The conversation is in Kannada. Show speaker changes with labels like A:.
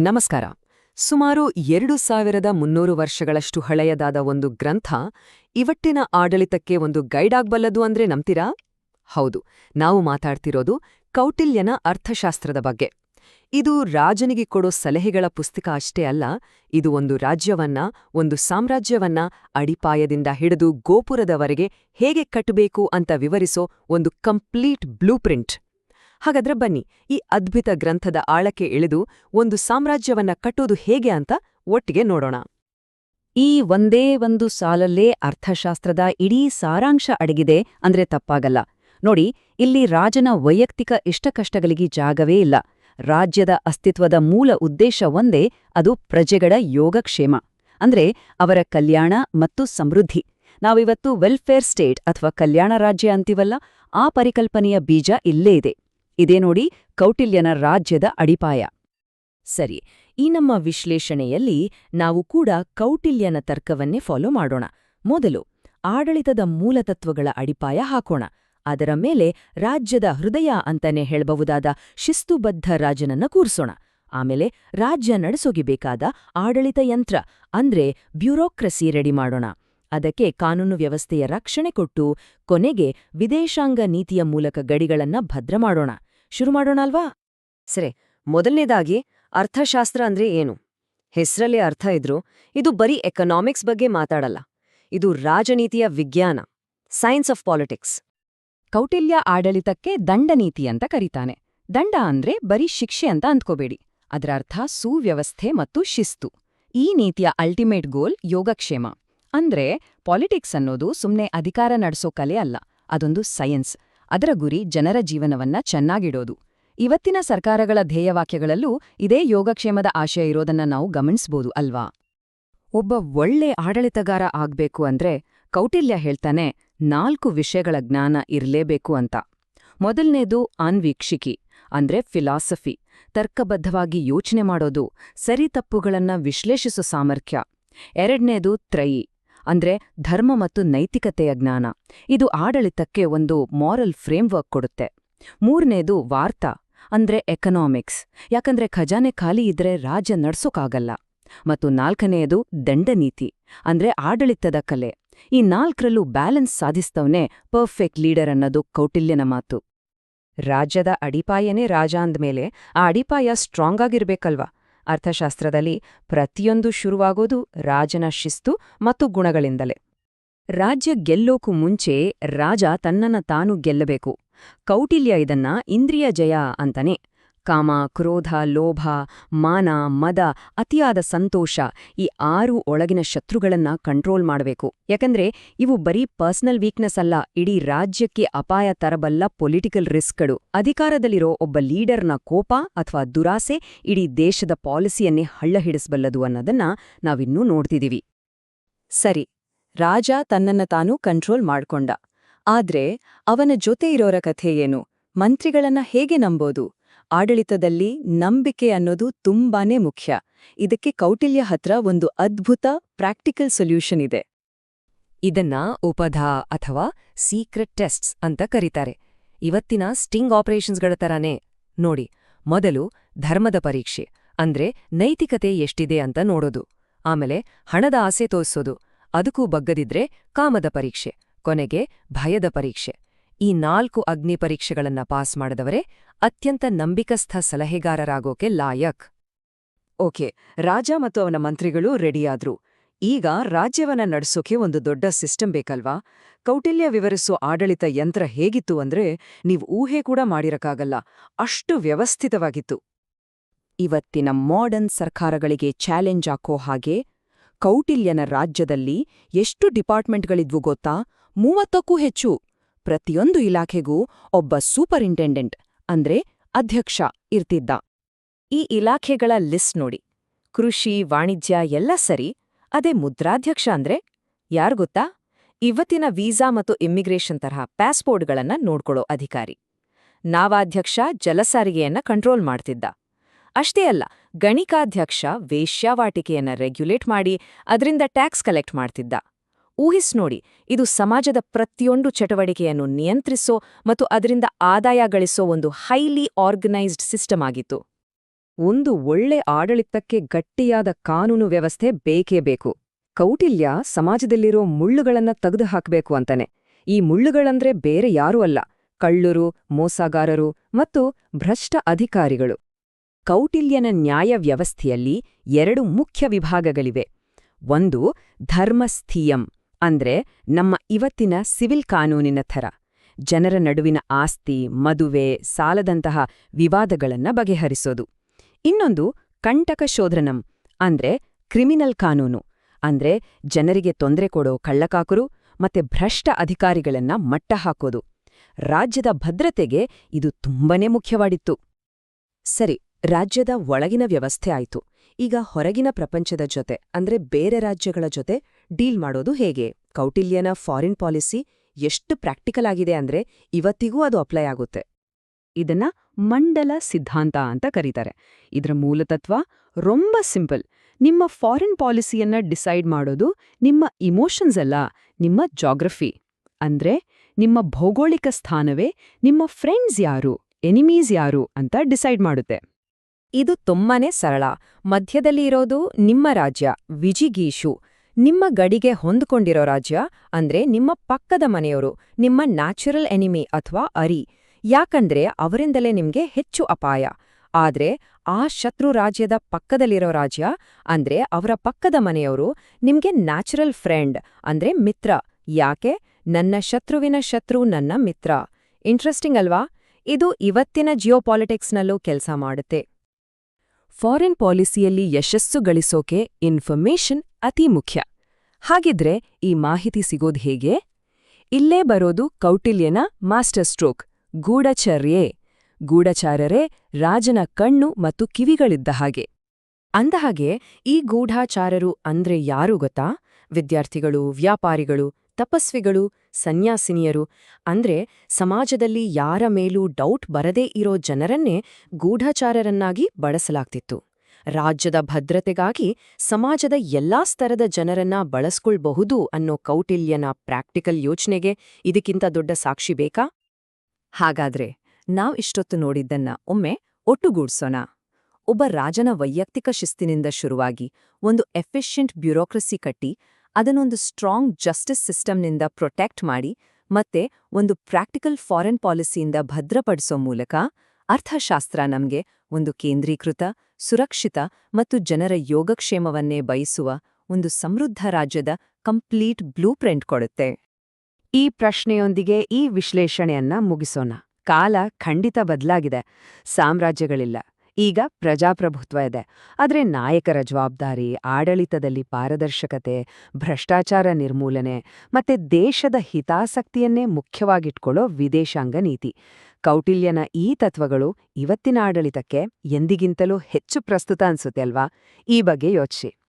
A: ನಮಸ್ಕಾರ. ಸುಮಾರು ಎರಡು ಸಾವಿರದ ಮುನ್ನೂರು ವರ್ಷಗಳಷ್ಟು ಹಳೆಯದಾದ ಒಂದು ಗ್ರಂಥ ಇವಟ್ಟಿನ ಆಡಳಿತಕ್ಕೆ ಒಂದು ಗೈಡ್ ಆಗ್ಬಲ್ಲದು ಅಂದ್ರೆ ನಂಬ್ತೀರಾ? ಹೌದು. ನಾವು ಮಾತಾಡ್ತಿರೋದು ಕೌಟಿಲ್ಯನ ಅರ್ಥಶಾಸ್ತ್ರದ ಬಗ್ಗೆ. ಇದು ರಾಜನಿಗೆ ಕೊಡೋ ಸಲಹೆಗಳ ಪುಸ್ತಕ ಅಷ್ಟೇ ಅಲ್ಲ, ಇದು ಒಂದು ರಾಜ್ಯವನ್ನ, ಒಂದು ಸಾಮ್ರಾಜ್ಯವನ್ನ ಅಡಿಪಾಯದಿಂದ ಹಿಡಿದು ಗೋಪುರದವರೆಗೆ ಹೇಗೆ ಕಟ್ಟಬೇಕು ಅಂತ ವಿವರಿಸೋ ಒಂದು ಕಂಪ್ಲೀಟ್ ಬ್ಲೂಪ್ರಿಂಟ್ ಹಾಗಾದ್ರೆ ಬನ್ನಿ, ಈ ಅದ್ಭುತ ಗ್ರಂಥದ ಆಳಕ್ಕೆ ಇಳಿದು ಒಂದು ಸಾಮ್ರಾಜ್ಯವನ್ನ ಕಟ್ಟೋದು ಹೇಗೆ ಅಂತ ಒಟ್ಟಿಗೆ ನೋಡೋಣ.
B: ಈ ಒಂದೇ ಒಂದು ಸಾಲಲ್ಲೇ ಅರ್ಥಶಾಸ್ತ್ರದ ಇಡೀ ಸಾರಾಂಶ ಅಡಗಿದೆ ಅಂದ್ರೆ ತಪ್ಪಾಗಲ್ಲ. ನೋಡಿ, ಇಲ್ಲಿ ರಾಜನ ವೈಯಕ್ತಿಕ ಇಷ್ಟಕಷ್ಟಗಳಿಗೆ ಜಾಗವೇ ಇಲ್ಲ. ರಾಜ್ಯದ ಅಸ್ತಿತ್ವದ ಮೂಲ ಉದ್ದೇಶ ಒಂದೇ, ಅದು ಪ್ರಜೆಗಳ ಯೋಗಕ್ಷೇಮ. ಅಂದ್ರೆ ಅವರ ಕಲ್ಯಾಣ ಮತ್ತು ಸಮೃದ್ಧಿ. ನಾವಿವತ್ತು ವೆಲ್ಫೇರ್ ಸ್ಟೇಟ್ ಅಥವಾ ಕಲ್ಯಾಣ ರಾಜ್ಯ ಅಂತೀವಲ್ಲ, ಆ ಪರಿಕಲ್ಪನೆಯ ಬೀಜ ಇಲ್ಲೇ ಇದೆ. ಇದೇ ನೋಡಿ ಕೌಟಿಲ್ಯನ ರಾಜ್ಯದ ಅಡಿಪಾಯ. ಸರಿ, ಈ ನಮ್ಮ ವಿಶ್ಲೇಷಣೆಯಲ್ಲಿ ನಾವು ಕೂಡ ಕೌಟಿಲ್ಯನ ತರ್ಕವನ್ನೇ ಫಾಲೋ ಮಾಡೋಣ. ಮೊದಲು ಆಡಳಿತದ ಮೂಲತತ್ವಗಳ ಅಡಿಪಾಯ ಹಾಕೋಣ. ಅದರ ಮೇಲೆ ರಾಜ್ಯದ ಹೃದಯ ಅಂತಾನೆ ಹೇಳಬಹುದಾದ ಶಿಸ್ತುಬದ್ಧ ರಾಜನನ್ನ ಕೂರಿಸೋಣ. ಆಮೇಲೆ ರಾಜ್ಯ ನಡೆಸೋಗಿಬೇಕಾದ ಆಡಳಿತ ಯಂತ್ರ, ಅಂದ್ರೆ ಬ್ಯೂರೋಕ್ರಸಿ ರೆಡಿ ಮಾಡೋಣ. ಅದಕ್ಕೆ ಕಾನೂನು ವ್ಯವಸ್ಥೆಯ ರಕ್ಷಣೆ ಕೊಟ್ಟು ಕೊನೆಗೆ ವಿದೇಶಾಂಗ ನೀತಿಯ ಮೂಲಕ ಗಡಿಗಳನ್ನ ಭದ್ರ ಮಾಡೋಣ. ಶುರು ಮಾಡೋಣ ಅಲ್ವಾ
A: ಸರಿ, ಮೊದಲನೇದಾಗಿ ಅರ್ಥಶಾಸ್ತ್ರ ಅಂದ್ರೆ ಏನು? ಹೆಸರಲ್ಲೇ ಅರ್ಥ ಇದ್ರೂ ಇದು ಬರೀ ಎಕನಾಮಿಕ್ಸ್ ಬಗ್ಗೆ ಮಾತಾಡಲ್ಲ. ಇದು ರಾಜನೀತಿಯ ವಿಜ್ಞಾನ ಸೈನ್ಸ್ ಆಫ್ ಪಾಲಿಟಿಕ್ಸ್
B: ಕೌಟಿಲ್ಯ ಆಡಳಿತಕ್ಕೆ ದಂಡನೀತಿ ಅಂತ ಕರೀತಾನೆ. ದಂಡ ಅಂದ್ರೆ ಬರೀ ಶಿಕ್ಷೆ ಅಂತ ಅಂದ್ಕೋಬೇಡಿ ಅದರ ಅರ್ಥ ಸುವ್ಯವಸ್ಥೆ ಮತ್ತು ಶಿಸ್ತು. ಈ ನೀತಿಯ ಅಲ್ಟಿಮೇಟ್ ಗೋಲ್ ಯೋಗಕ್ಷೇಮ. ಅಂದ್ರೆ ಪಾಲಿಟಿಕ್ಸ್ ಅನ್ನೋದು ಸುಮ್ನೆ ಅಧಿಕಾರ ನಡೆಸೋ ಕಲೆ ಅಲ್ಲ, ಅದೊಂದು ಸೈನ್ಸ್ ಅದರ ಗುರಿ ಜನರ ಜೀವನವನ್ನ ಚೆನ್ನಾಗಿಡೋದು. ಇವತ್ತಿನ ಸರ್ಕಾರಗಳ ಧ್ಯೇಯವಾಕ್ಯಗಳಲ್ಲೂ ಇದೇ ಯೋಗಕ್ಷೇಮದ ಆಶಯ ಇರೋದನ್ನ ನಾವು ಗಮನಿಸ್ಬೋದು ಅಲ್ವಾ? ಒಬ್ಬ ಒಳ್ಳೆ ಆಡಳಿತಗಾರ ಆಗ್ಬೇಕು ಅಂದ್ರೆ ಕೌಟಿಲ್ಯ ಹೇಳ್ತಾನೆ, ನಾಲ್ಕು ವಿಷಯಗಳ ಜ್ಞಾನ ಇರ್ಲೇಬೇಕು ಅಂತ. ಮೊದಲನೇದು ಆನ್ವೀಕ್ಷಿಕಿ, ಅಂದ್ರೆ ಫಿಲಾಸಫಿ. ತರ್ಕಬದ್ಧವಾಗಿ ಯೋಚನೆ ಮಾಡೋದು, ಸರಿ ತಪ್ಪುಗಳನ್ನ ವಿಶ್ಲೇಷಿಸೋ ಸಾಮರ್ಥ್ಯ. ಎರಡನೇದು ತ್ರಯಿ. ಅಂದ್ರೆ ಧರ್ಮ ಮತ್ತು ನೈತಿಕತೆಯ ಜ್ಞಾನ. ಇದು ಆಡಳಿತಕ್ಕೆ ಒಂದು ಮಾರಲ್ ಫ್ರೇಮ್ವರ್ಕ್ ಕೊಡುತ್ತೆ. ಮೂರನೇದು ವಾರ್ತಾ, ಅಂದ್ರೆ ಎಕನಾಮಿಕ್ಸ್ ಯಾಕಂದ್ರೆ ಖಜಾನೆ ಖಾಲಿ ಇದ್ರೆ ರಾಜ್ಯ ನಡ್ಸೋಕಾಗಲ್ಲ. ಮತ್ತು ನಾಲ್ಕನೆಯದು ದಂಡನೀತಿ, ಅಂದ್ರೆ ಆಡಳಿತದ ಕಲೆ. ಈ ನಾಲ್ಕರಲ್ಲೂ ಬ್ಯಾಲೆನ್ಸ್ ಸಾಧಿಸ್ತವನೇ ಪರ್ಫೆಕ್ಟ್ ಲೀಡರ್ ಅನ್ನೋದು ಕೌಟಿಲ್ಯನ ಮಾತು. ರಾಜ್ಯದ ಅಡಿಪಾಯನೇ ರಾಜ ಅಂದ್ಮೇಲೆ ಆ ಅಡಿಪಾಯ ಸ್ಟ್ರಾಂಗ್ ಆಗಿರ್ಬೇಕಲ್ವಾ? ಅರ್ಥಶಾಸ್ತ್ರದಲ್ಲಿ ಪ್ರತಿಯೊಂದು ಶುರುವಾಗೋದು ರಾಜನ ಶಿಸ್ತು ಮತ್ತು ಗುಣಗಳಿಂದಲೇ. ರಾಜ್ಯ ಗೆಲ್ಲೋಕು ಮುಂಚೆ ರಾಜ ತನ್ನನ್ನ ತಾನು ಗೆಲ್ಲಬೇಕು. ಕೌಟಿಲ್ಯ ಇದನ್ನ ಇಂದ್ರಿಯ ಜಯ ಅಂತಾನೆ. ಕಾಮ, ಕ್ರೋಧ, ಲೋಭ, ಮಾನ, ಮದ ಅತಿಯಾದ ಸಂತೋಷ ಈ ಆರು ಒಳಗಿನ ಶತ್ರುಗಳನ್ನ ಕಂಟ್ರೋಲ್ ಮಾಡಬೇಕು. ಯಾಕಂದ್ರೆ ಇವು ಬರೀ ಪರ್ಸನಲ್ ವೀಕ್ನೆಸ್ ಅಲ್ಲ, ಇಡೀ ರಾಜ್ಯಕ್ಕೆ ಅಪಾಯ ತರಬಲ್ಲ ಪೊಲಿಟಿಕಲ್ ರಿಸ್ಕ್ಗಳು. ಅಧಿಕಾರದಲ್ಲಿರೋ ಒಬ್ಬ ಲೀಡರ್ನ ಕೋಪ ಅಥವಾ ದುರಾಸೆ ಇಡೀ ದೇಶದ ಪಾಲಿಸಿಯನ್ನೇ ಹಳ್ಳ ಹಿಡಿಸಬಲ್ಲದು ಅನ್ನೋದನ್ನ ನಾವಿನ್ನೂ ನೋಡ್ತಿದೀವಿ. ಸರಿ, ರಾಜ ತನ್ನನ್ನ ತಾನು ಕಂಟ್ರೋಲ್ ಮಾಡ್ಕೊಂಡ. ಆದ್ರೆ ಅವನ ಜೊತೆ ಇರೋರ ಕಥೆ ಏನು? ಮಂತ್ರಿಗಳನ್ನ ಹೇಗೆ ನಂಬೋದು? ಆಡಳಿತದಲ್ಲಿ ನಂಬಿಕೆ ಅನ್ನೋದು ತುಂಬಾನೇ ಮುಖ್ಯ. ಇದಕ್ಕೆ ಕೌಟಿಲ್ಯ ಹತ್ರ ಒಂದು ಅದ್ಭುತ ಪ್ರಾಕ್ಟಿಕಲ್ ಸೊಲ್ಯೂಷನ್ ಇದೆ. ಇದನ್ನ ಉಪಧ ಅಥವಾ ಸೀಕ್ರೆಟ್ ಟೆಸ್ಟ್ಸ್ ಅಂತ ಕರೀತಾರೆ. ಇವತ್ತಿನ ಸ್ಟಿಂಗ್ ಆಪರೇಷನ್ಸ್ಗಳ ತರಾನೇ. ನೋಡಿ, ಮೊದಲು ಧರ್ಮದ ಪರೀಕ್ಷೆ, ಅಂದ್ರೆ ನೈತಿಕತೆ ಎಷ್ಟಿದೆ ಅಂತ ನೋಡೋದು. ಆಮೇಲೆ ಹಣದ ಆಸೆ ತೋರಿಸೋದು. ಅದಕ್ಕೂ ಬಗ್ಗದಿದ್ರೆ ಕಾಮದ ಪರೀಕ್ಷೆ, ಕೊನೆಗೆ ಭಯದ ಪರೀಕ್ಷೆ. ಈ ನಾಲ್ಕು ಅಗ್ನಿ ಪರೀಕ್ಷೆಗಳನ್ನ ಪಾಸ್ ಮಾಡಿದವರೇ ಅತ್ಯಂತ ನಂಬಿಕಸ್ಥ ಸಲಹೆಗಾರರಾಗೋಕೆ ಲಾಯಕ್. ಓಕೆ, ರಾಜ ಮತ್ತು ಅವನ ಮಂತ್ರಿಗಳು ರೆಡಿಯಾದ್ರು. ಈಗ ರಾಜ್ಯವನ್ನ ನಡೆಸೋಕೆ ಒಂದು ದೊಡ್ಡ ಸಿಸ್ಟಮ್ ಬೇಕಲ್ವಾ? ಕೌಟಿಲ್ಯ ವಿವರಿಸೋ ಆಡಳಿತ ಯಂತ್ರ ಹೇಗಿತ್ತು ಅಂದ್ರೆ ನೀವು ಊಹೆ ಕೂಡ ಮಾಡಿರಕ್ಕಾಗಲ್ಲ, ಅಷ್ಟು ವ್ಯವಸ್ಥಿತವಾಗಿತ್ತು. ಇವತ್ತಿನ ಮಾಡರ್ನ್ ಸರ್ಕಾರಗಳಿಗೆ ಚಾಲೆಂಜ್ ಹಾಕೋ ಹಾಗೆ ಕೌಟಿಲ್ಯನ ರಾಜ್ಯದಲ್ಲಿ ಎಷ್ಟು ಡಿಪಾರ್ಟ್ಮೆಂಟ್ಗಳಿದ್ವು ಗೊತ್ತಾ? ಮೂವತ್ತಕ್ಕೂ ಹೆಚ್ಚು. ಪ್ರತಿಯೊಂದು ಇಲಾಖೆಗೂ ಒಬ್ಬ ಸೂಪರಿಂಟೆಂಡೆಂಟ್, ಅಂದ್ರೆ ಅಧ್ಯಕ್ಷ ಇರ್ತಿದ್ದ. ಈ ಇಲಾಖೆಗಳ ಲಿಸ್ಟ್ ನೋಡಿ. ಕೃಷಿ, ವಾಣಿಜ್ಯ ಎಲ್ಲ ಸರಿ, ಅದೇ ಮುದ್ರಾಧ್ಯಕ್ಷ ಅಂದ್ರೆ ಯಾರ್ಗೊತ್ತಾ ಇವತ್ತಿನ ವೀಸಾ ಮತ್ತು ಇಮ್ಮಿಗ್ರೇಷನ್ ತರಹ ಪ್ಯಾಸ್ಪೋರ್ಟ್ಗಳನ್ನ ನೋಡ್ಕೊಳ್ಳೋ ಅಧಿಕಾರಿ. ನಾವಾಧ್ಯಕ್ಷ ಜಲಸಾರಿಗೆಯನ್ನ ಕಂಟ್ರೋಲ್ ಮಾಡ್ತಿದ್ದ. ಅಷ್ಟೇ ಅಲ್ಲ, ಗಣಿಕಾಧ್ಯಕ್ಷ ವೇಶ್ಯಾವಾಟಿಕೆಯನ್ನ ರೆಗ್ಯುಲೇಟ್ ಮಾಡಿ ಅದರಿಂದ ಟ್ಯಾಕ್ಸ್ ಕಲೆಕ್ಟ್ ಮಾಡ್ತಿದ್ದ. ಊಹಿಸ್ ನೋಡಿ ಇದು ಸಮಾಜದ ಪ್ರತಿಯೊಂದು ಚಟುವಟಿಕೆಯನ್ನು ನಿಯಂತ್ರಿಸೋ ಮತ್ತು ಅದರಿಂದ ಆದಾಯ ಗಳಿಸೋ ಒಂದು ಹೈಲಿ ಆರ್ಗನೈಸ್ಡ್ ಸಿಸ್ಟಮ್ ಆಗಿತ್ತು.
A: ಒಂದು ಒಳ್ಳೆ ಆಡಳಿತಕ್ಕೆ ಗಟ್ಟಿಯಾದ ಕಾನೂನು ವ್ಯವಸ್ಥೆ ಬೇಕೇ ಬೇಕು. ಕೌಟಿಲ್ಯ ಸಮಾಜದಲ್ಲಿರೋ ಮುಳ್ಳುಗಳನ್ನ ತೆಗೆದುಹಾಕ್ಬೇಕು ಅಂತಾನೆ. ಈ ಮುಳ್ಳುಗಳಂದ್ರೆ ಬೇರೆ ಯಾರೂ ಅಲ್ಲ, ಕಳ್ಳರು, ಮೋಸಗಾರರು ಮತ್ತು ಭ್ರಷ್ಟ ಅಧಿಕಾರಿಗಳು. ಕೌಟಿಲ್ಯನ ನ್ಯಾಯ ವ್ಯವಸ್ಥೆಯಲ್ಲಿ ಎರಡು ಮುಖ್ಯ ವಿಭಾಗಗಳಿವೆ. ಒಂದು ಧರ್ಮಸ್ಥೀಯಂ. ಅಂದ್ರೆ ನಮ್ಮ ಇವತ್ತಿನ ಸಿವಿಲ್ ಕಾನೂನಿನ ಥರ. ಜನರ ನಡುವಿನ ಆಸ್ತಿ, ಮದುವೆ, ಸಾಲದಂತಹ ವಿವಾದಗಳನ್ನ ಬಗೆಹರಿಸೋದು. ಇನ್ನೊಂದು ಕಂಟಕ ಶೋಧನಂ ಅಂದ್ರೆ ಕ್ರಿಮಿನಲ್ ಕಾನೂನು. ಅಂದ್ರೆ ಜನರಿಗೆ ತೊಂದರೆ ಕೊಡೋ ಕಳ್ಳಕಾಕರು ಮತ್ತೆ ಭ್ರಷ್ಟ ಅಧಿಕಾರಿಗಳನ್ನ ಮಟ್ಟ ಹಾಕೋದು. ರಾಜ್ಯದ ಭದ್ರತೆಗೆ ಇದು ತುಂಬನೇ ಮುಖ್ಯವಾಡಿತ್ತು. ಸರಿ, ರಾಜ್ಯದ ಒಳಗಿನ ವ್ಯವಸ್ಥೆ ಆಯಿತು. ಈಗ ಹೊರಗಿನ ಪ್ರಪಂಚದ ಜೊತೆ, ಅಂದ್ರೆ ಬೇರೆ ರಾಜ್ಯಗಳ ಜೊತೆ ಡೀಲ್ ಮಾಡೋದು ಹೇಗೆ? ಕೌಟಿಲ್ಯನ ಫಾರಿನ್ ಪಾಲಿಸಿ ಎಷ್ಟು ಪ್ರಾಕ್ಟಿಕಲ್ ಆಗಿದೆ ಅಂದ್ರೆ ಇವತ್ತಿಗೂ ಅದು ಅಪ್ಲೈ ಆಗುತ್ತೆ. ಇದನ್ನ ಮಂಡಲ ಸಿದ್ಧಾಂತ ಅಂತ ಕರೀತಾರೆ. ಇದರ ಮೂಲತತ್ವ ರೊಂಬ ಸಿಂಪಲ್. ನಿಮ್ಮ ಫಾರಿನ್ ಪಾಲಿಸಿಯನ್ನ ಡಿಸೈಡ್ ಮಾಡೋದು ನಿಮ್ಮ ಇಮೋಷನ್ಸ್ ಅಲ್ಲ, ನಿಮ್ಮ ಜಾಗ್ರಫಿ. ಅಂದ್ರೆ ನಿಮ್ಮ ಭೌಗೋಳಿಕ ಸ್ಥಾನವೇ ನಿಮ್ಮ ಫ್ರೆಂಡ್ಸ್ ಯಾರು, ಎನಿಮೀಸ್ ಯಾರು ಅಂತ ಡಿಸೈಡ್ ಮಾಡುತ್ತೆ. ಇದು ತುಂಬಾನೇ ಸರಳ. ಮಧ್ಯದಲ್ಲಿ ಇರೋದು ನಿಮ್ಮ ರಾಜ್ಯ, ವಿಜಿಗೀಶು. ನಿಮ್ಮ ಗಡಿಗೆ ಹೊಂದ್ಕೊಂಡಿರೋ ರಾಜ್ಯ, ಅಂದ್ರೆ ನಿಮ್ಮ ಪಕ್ಕದ ಮನೆಯವರು, ನಿಮ್ಮ ನ್ಯಾಚುರಲ್ ಎನಿಮಿ ಅಥವಾ ಅರಿ. ಯಾಕಂದ್ರೆ ಅವರಿಂದಲೇ ನಿಮ್ಗೆ ಹೆಚ್ಚು ಅಪಾಯ. ಆದ್ರೆ ಆ ಶತ್ರು ರಾಜ್ಯದ ಪಕ್ಕದಲ್ಲಿರೋ ರಾಜ್ಯ, ಅಂದ್ರೆ ಅವರ ಪಕ್ಕದ ಮನೆಯವರು ನಿಮ್ಗೆ ನ್ಯಾಚುರಲ್ ಫ್ರೆಂಡ್ ಅಂದ್ರೆ ಮಿತ್ರ. ಯಾಕೆ? ನನ್ನ ಶತ್ರುವಿನ ಶತ್ರು ನನ್ನ ಮಿತ್ರ. ಇಂಟ್ರೆಸ್ಟಿಂಗ್ ಅಲ್ವಾ? ಇದು ಇವತ್ತಿನ ಜಿಯೋಪಾಲಿಟಿಕ್ಸ್ನಲ್ಲೂ ಕೆಲಸ ಮಾಡುತ್ತೆ. ಫಾರಿನ್ ಪಾಲಿಸಿಯಲ್ಲಿ ಯಶಸ್ಸು ಗಳಿಸೋಕೆ ಇನ್ಫರ್ಮೇಷನ್ ಅತಿ ಮುಖ್ಯ. ಹಾಗಿದ್ರೆ ಈ ಮಾಹಿತಿ ಸಿಗೋದ್ ಹೇಗೆ? ಇಲ್ಲೇ ಬರೋದು ಕೌಟಿಲ್ಯನ ಮಾಸ್ಟರ್ ಸ್ಟ್ರೋಕ್, ಗೂಢಚರ್ಯೆ. ಗೂಢಚಾರರೇ ರಾಜನ ಕಣ್ಣು ಮತ್ತು ಕಿವಿಗಳಿದ್ದ ಹಾಗೆ. ಅಂದಹಾಗೆ, ಈ ಗೂಢಾಚಾರರು ಅಂದ್ರೆ ಯಾರು ಗೊತ್ತಾ? ವಿದ್ಯಾರ್ಥಿಗಳು, ವ್ಯಾಪಾರಿಗಳು, ತಪಸ್ವಿಗಳು, ಸನ್ಯಾಸಿನಿಯರು. ಅಂದ್ರೆ ಸಮಾಜದಲ್ಲಿ ಯಾರ ಮೇಲೂ ಡೌಟ್ ಬರದೇ ಇರೋ ಜನರನ್ನೇ ಗೂಢಚಾರರನ್ನಾಗಿ ಬಳಸಲಾಗ್ತಿತ್ತು. ರಾಜ್ಯದ ಭದ್ರತೆಗಾಗಿ ಸಮಾಜದ ಎಲ್ಲಾ ಸ್ತರದ ಜನರನ್ನ ಬಳಸ್ಕೊಳ್ಬಹುದು ಅನ್ನೋ ಕೌಟಿಲ್ಯನ ಪ್ರಾಕ್ಟಿಕಲ್ ಯೋಚನೆಗೆ ಇದಕ್ಕಿಂತ ದೊಡ್ಡ ಸಾಕ್ಷಿ ಬೇಕಾ? ಹಾಗಾದ್ರೆ ನಾವ್ ಇಷ್ಟೊತ್ತು ನೋಡಿದ್ದನ್ನ ಒಮ್ಮೆ ಒಟ್ಟುಗೂಡ್ಸೋಣ. ಒಬ್ಬ ರಾಜನ ವೈಯಕ್ತಿಕ ಶಿಸ್ತಿನಿಂದ ಶುರುವಾಗಿ ಒಂದು ಎಫಿಷಿಯಂಟ್ ಬ್ಯೂರೋಕ್ರಸಿ ಕಟ್ಟಿ ಅದನ್ನೊಂದು ಸ್ಟ್ರಾಂಗ್ ಜಸ್ಟಿಸ್ ಸಿಸ್ಟಮ್ನಿಂದ ಪ್ರೊಟೆಕ್ಟ್ ಮಾಡಿ ಮತ್ತೆ ಒಂದು ಪ್ರಾಕ್ಟಿಕಲ್ ಫಾರಿನ್ ಪಾಲಿಸಿಯಿಂದ ಭದ್ರಪಡಿಸೋ ಮೂಲಕ ಅರ್ಥಶಾಸ್ತ್ರ ನಮಗೆ ಒಂದು ಕೇಂದ್ರೀಕೃತ ಸುರಕ್ಷಿತ ಮತ್ತು ಜನರ ಯೋಗಕ್ಷೇಮವನ್ನೇ ಬಯಸುವ ಒಂದು ಸಮೃದ್ಧ ರಾಜ್ಯದ ಕಂಪ್ಲೀಟ್ ಬ್ಲೂ ಪ್ರಿಂಟ್ ಕೊಡುತ್ತೆ. ಈ ಪ್ರಶ್ನೆಯೊಂದಿಗೆ ಈ ವಿಶ್ಲೇಷಣೆಯನ್ನ ಮುಗಿಸೋಣ. ಕಾಲ ಖಂಡಿತ ಬದಲಾಗಿದೆ. ಸಾಮ್ರಾಜ್ಯಗಳಿಲ್ಲ. ಈಗ ಪ್ರಜಾಪ್ರಭುತ್ವ ಇದೆ. ಆದರೆ ನಾಯಕರ ಜವಾಬ್ದಾರಿ, ಆಡಳಿತದಲ್ಲಿ ಪಾರದರ್ಶಕತೆ, ಭ್ರಷ್ಟಾಚಾರ ನಿರ್ಮೂಲನೆ ಮತ್ತೆ ದೇಶದ ಹಿತಾಸಕ್ತಿಯನ್ನೇ ಮುಖ್ಯವಾಗಿಟ್ಕೊಳ್ಳೋ ವಿದೇಶಾಂಗ ನೀತಿ. ಕೌಟಿಲ್ಯನ ಈ ತತ್ವಗಳು ಇವತ್ತಿನ ಆಡಳಿತಕ್ಕೆ ಎಂದಿಗಿಂತಲೂ ಹೆಚ್ಚು ಪ್ರಸ್ತುತ ಅನ್ಸುತ್ತೆ ಅಲ್ವಾ? ಈ ಬಗ್ಗೆ ಯೋಚಿಸಿ.